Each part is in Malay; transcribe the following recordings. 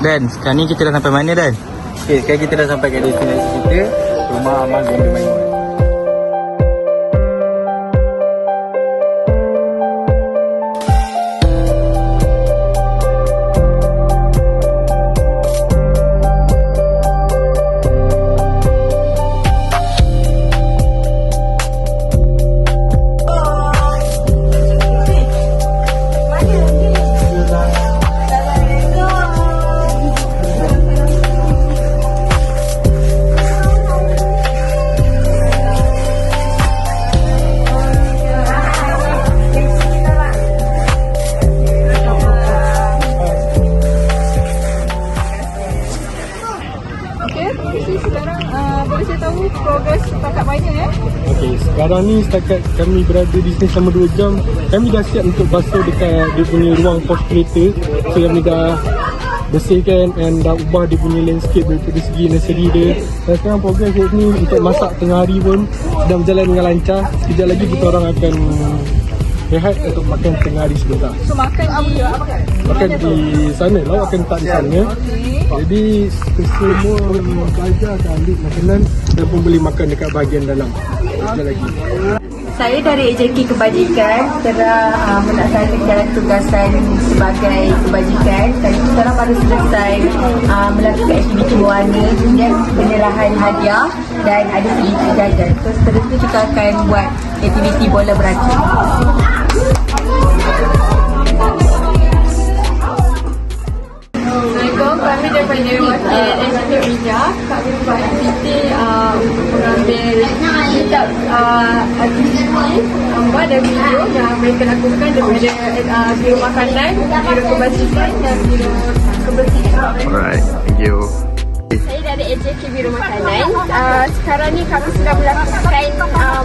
Dan, sekarang ni kita dah sampai mana Dan? Okay, sekarang kita dah sampai ke destinasi kita Rumah Amal Maimun sekarang ni setakat kami berada di sini selama 2 jam Kami dah siap untuk basuh dekat dia punya ruang pos kereta So kami dah bersihkan and dah ubah dia punya landscape dari segi nursery dia. Dan sekarang progres kat sini untuk masak tengah hari pun sedang berjalan dengan lancar. Sekejap lagi kita orang akan rehat untuk makan tengah hari sebentar. So makan apa dia? Apa kan? Makan di sana, lauk akan letak di sana. Jadi semua pelajar akan ambil makanan dan pun boleh makan dekat bahagian dalam Saya dari agensi kebajikan telah uh, melaksanakan tugasan sebagai kebajikan dan kita orang baru selesai uh, melakukan aktiviti berwarna dan penyerahan hadiah dan ada sedikit jajan. So seterusnya kita akan buat aktiviti bola beracun. Kami daripada wakil SK Bija Kami buat aktiviti uh, untuk mengambil kitab uh, aktiviti gambar dan video yang mereka lakukan daripada uh, biro makanan, biro kebajikan dan biro kebersihan Alright, thank you. Saya dari AJK Biro Makanan. Uh, sekarang ni kami sedang melakukan um,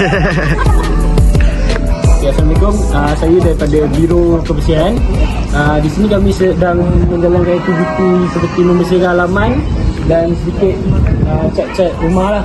Ya, Assalamualaikum. Uh, saya daripada Biro Kebersihan. Uh, di sini kami sedang menjalankan aktiviti seperti membersihkan halaman dan sedikit uh, cat-cat rumah lah.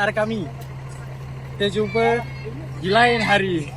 SR kami. Kita jumpa di lain hari.